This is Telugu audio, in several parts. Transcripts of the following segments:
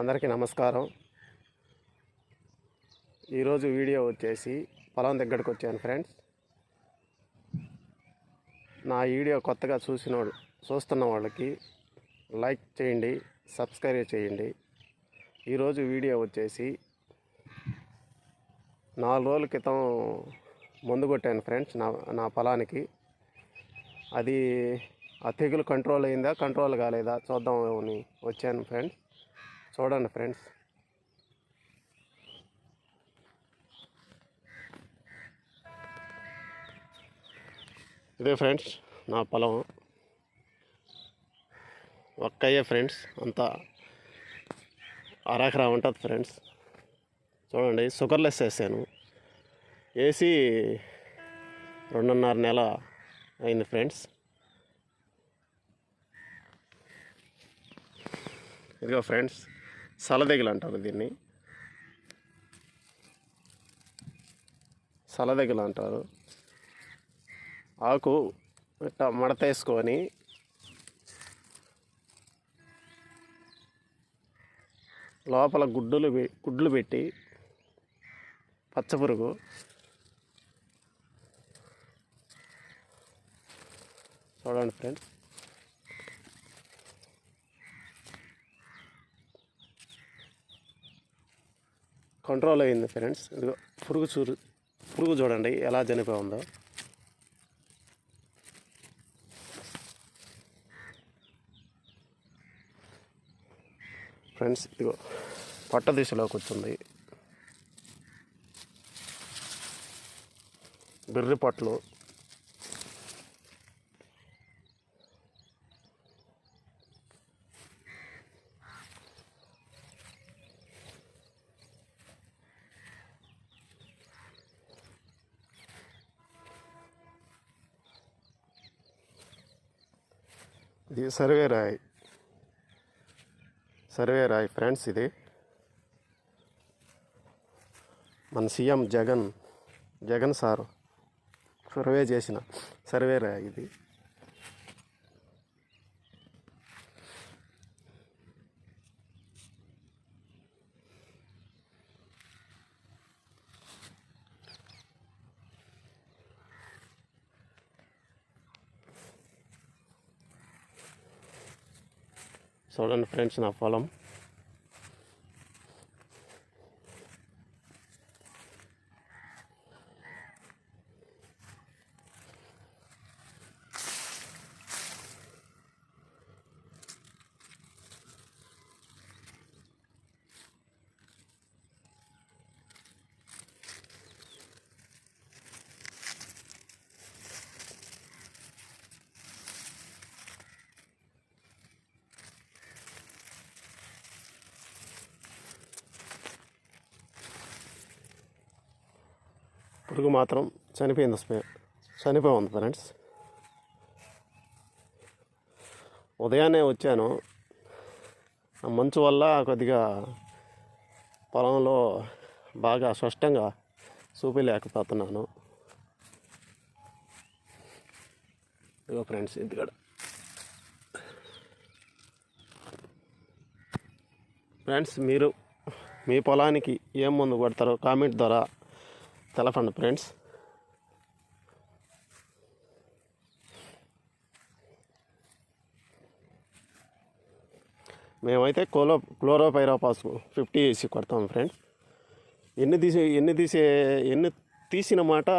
అందరికీ నమస్కారం. ఈరోజు వీడియో వచ్చేసి పొలం దగ్గరకు వచ్చాను ఫ్రెండ్స్. నా వీడియో కొత్తగా చూసిన చూస్తున్న వాళ్ళకి లైక్ చేయండి సబ్స్క్రైబ్ చేయండి. ఈరోజు వీడియో వచ్చేసి నాలుగు రోజుల క్రితం మందు కొట్టాను ఫ్రెండ్స్ నా నా పొలానికి. అది ఆ తెగులు కంట్రోల్ అయిందా కంట్రోల్ కాలేదా చూద్దామని వచ్చాను ఫ్రెండ్స్. చూడండి ఫ్రెండ్స్. ఇదే ఫ్రెండ్స్ నా పొలం. ఒక్కయ్యే ఫ్రెండ్స్ అంతా అరాకరా ఉంటుంది ఫ్రెండ్స్. చూడండి షుగర్లెస్ వేసాను. వేసి రెండున్నర నెల అయింది ఫ్రెండ్స్. ఇదిగో ఫ్రెండ్స్ సలదెగలు అంటారు దీన్ని? సలదెగలు అంటారు ఆకు ఇట్లా మడత వేసుకొని లోపల గుడ్డులు గుడ్లు పెట్టి పచ్చపురుగు చూడండి ఫ్రెండ్స్. కంట్రోల్ అయింది ఫ్రెండ్స్ ఇదిగో పురుగు చూరు పురుగు చూడండి ఎలా చనిపోయి ఉందో ఫ్రెండ్స్ ఇదిగో పట్ట దిశలోకి వచ్చింది. బిర్రి పట్లు. ఇది సర్వే రాయ్. సర్వే రాయ్ ఫ్రెండ్స్ ఇది. మన CM Jagan Jagan sir survey చేసిన సర్వే రాయ్ ఇది. చూడండి ఫ్రెండ్స్ నా పొలం పురుగు మాత్రం చనిపోయింది స్పే చనిపోయింది ఫ్రెండ్స్. ఉదయాన్నే వచ్చాను. ఆ మంచు వల్ల కొద్దిగా పొలంలో బాగా స్పష్టంగా చూపించలేకపోతున్నాను. ఇదిగో ఫ్రెండ్స్ ఇది కూడా. ఫ్రెండ్స్ మీరు మీ పొలానికి ఏం మందు కొడతారో కామెంట్ ద్వారా తెలపండి ఫ్రెండ్స్. మేమైతే క్లోరో క్లోరోపైరోపాస్ ఫిఫ్టీ వేసి కొడతాం ఫ్రెండ్స్. ఎన్ని తీసి ఎన్ని తీసే ఎన్ని తీసిన మాట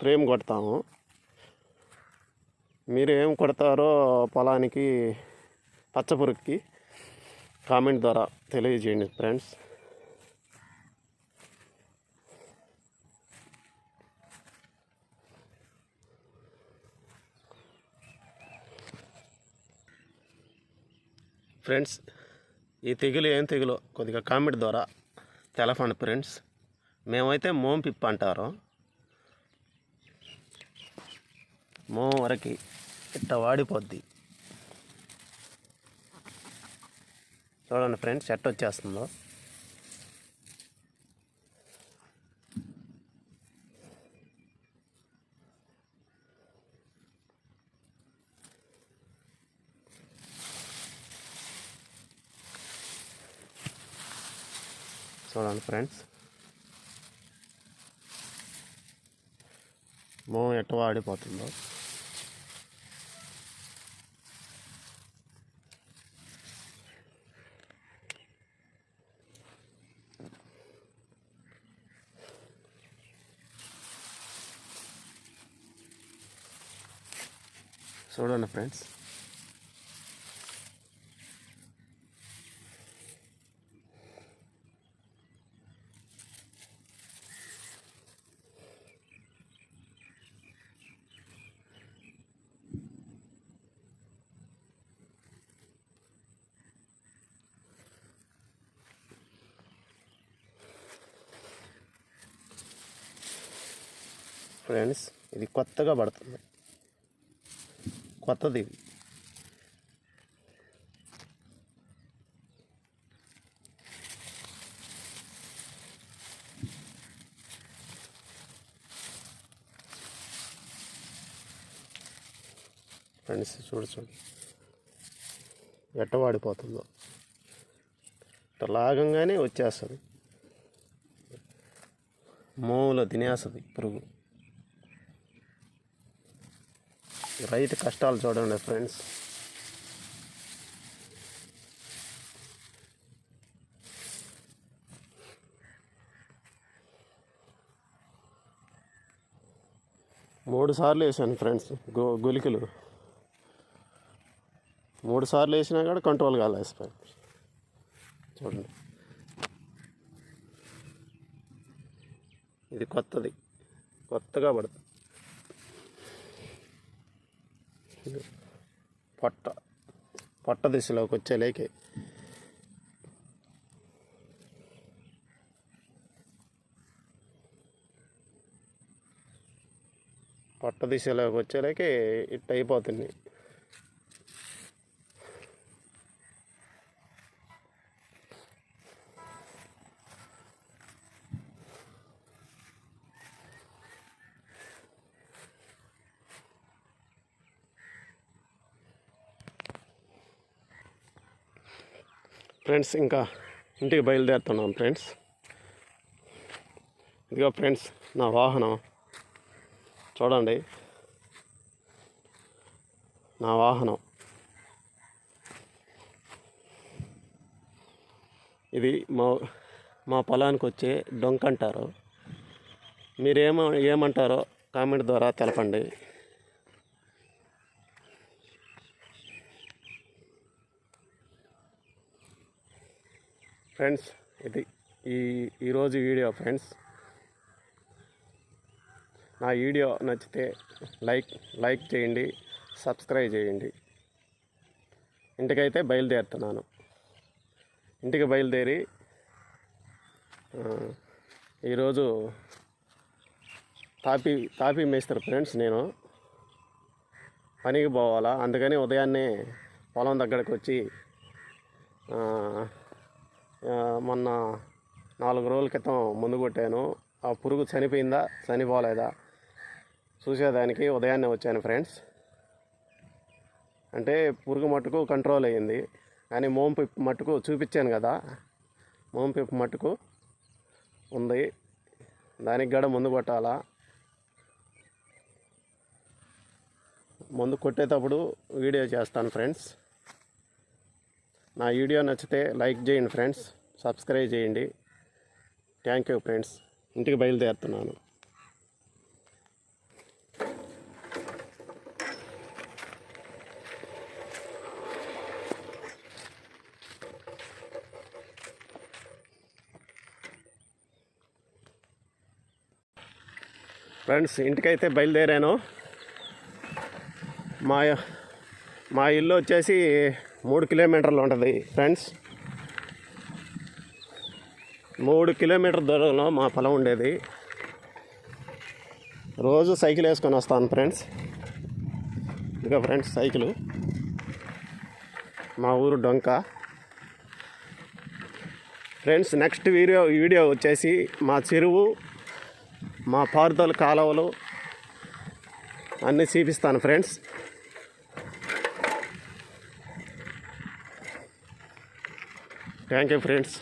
ప్రేమ్ కొడతాము. మీరు ఏం కొడతారో పొలానికి పచ్చపురుగుకి కామెంట్ ద్వారా తెలియజేయండి ఫ్రెండ్స్. ఫ్రెండ్స్ ఈ తెగులు ఏం తెగులు? కొద్దిగా కామెంట్ ద్వారా తెలపండి ఫ్రెండ్స్. మేమైతే మోం పిప్ అంటారు. మోం వరకు ఇట్ట వాడిపోద్ది. చూడండి ఫ్రెండ్స్ ఎట్ట వచ్చేస్తుందో చూడండి ఫ్రెండ్స్. మోం ఎట్ట వాడిపోతుందో. చూడండి ఫ్రెండ్స్. ఫ్రెండ్స్ ఇది కొత్తగా పడుతుంది. కొత్తది. ఇది ఫ్రెండ్స్ చూడు చూడు. ఎట్ట వాడిపోతుందో. లాగంగానే వచ్చేస్తుంది. మూల తినేస్తుంది పురుగు. రైతు కష్టాలు చూడండి ఫ్రెండ్స్. మూడు సార్లు వేసాను ఫ్రెండ్స్ గో గులికలు. మూడు సార్లు వేసినా కూడా కంట్రోల్ కాలేదు ఫ్రెండ్స్ చూడండి. ఇది కొత్తది. కొత్తగా పడుతుంది. పొట్ట పొట్ట దిశలోకి వచ్చే లేకే. పొట్ట దిశలోకి వచ్చేలాకే ఇట్ అయిపోతుంది. ఫ్రెండ్స్ ఇంకా ఇంటికి బయలుదేరుతున్నాం ఫ్రెండ్స్. ఇదిగో ఫ్రెండ్స్ నా వాహనం. చూడండి. నా వాహనం. ఇది మా మా పొలానికి వచ్చే డొంక అంటారు. మీరేమో ఏమంటారో కామెంట్ ద్వారా తెలపండి. ఫ్రెండ్స్ ఇది ఈ ఈరోజు వీడియో ఫ్రెండ్స్. నా వీడియో నచ్చితే లైక్ లైక్ చేయండి సబ్స్క్రైబ్ చేయండి. ఇంటికైతే బయలుదేరుతున్నాను. ఇంటికి బయలుదేరి ఈరోజు తాపి తాపి మేస్తారు ఫ్రెండ్స్ నేను. పనికి పోవాలా? అందుకని ఉదయాన్నే పొలం దగ్గరకు వచ్చి మొన్న నాలుగు రోజుల క్రితం ముందు కొట్టాను. ఆ పురుగు చనిపోయిందా? చనిపోలేదా? చూసేదానికి ఉదయాన్నే వచ్చాను ఫ్రెండ్స్. అంటే పురుగు మట్టుకు కంట్రోల్ అయ్యింది. కానీ మోంపిప్పు మట్టుకు చూపించాను కదా. మోంపిప్పు మట్టుకు ఉంది. దానికి కూడా ముందు కొట్టాలా? ముందు కొట్టేటప్పుడు వీడియో చేస్తాను ఫ్రెండ్స్. నా వీడియో నచ్చితే లైక్ చేయండి ఫ్రెండ్స్. సబ్స్క్రైబ్ చేయండి. థ్యాంక్ యూ ఫ్రెండ్స్ ఇంటికి బయలుదేరుతున్నాను. ఫ్రెండ్స్ ఇంటికైతే బయలుదేరాను. మా మా ఇల్లు వచ్చేసి మూడు కిలోమీటర్లు ఉంటుంది ఫ్రెండ్స్ మూడు కిలోమీటర్ దూరంలో మా పొలం ఉండేది. రోజు సైకిల్ వేసుకొని వస్తాను ఫ్రెండ్స్. ఇదిగో ఫ్రెండ్స్ సైకిల్. మా ఊరు డొంక. ఫ్రెండ్స్ నెక్స్ట్ వీడియో వీడియో వచ్చేసి మా చెరువు మా పారుదల కాలువలు అన్నీ చూపిస్తాను ఫ్రెండ్స్. Thank you friends.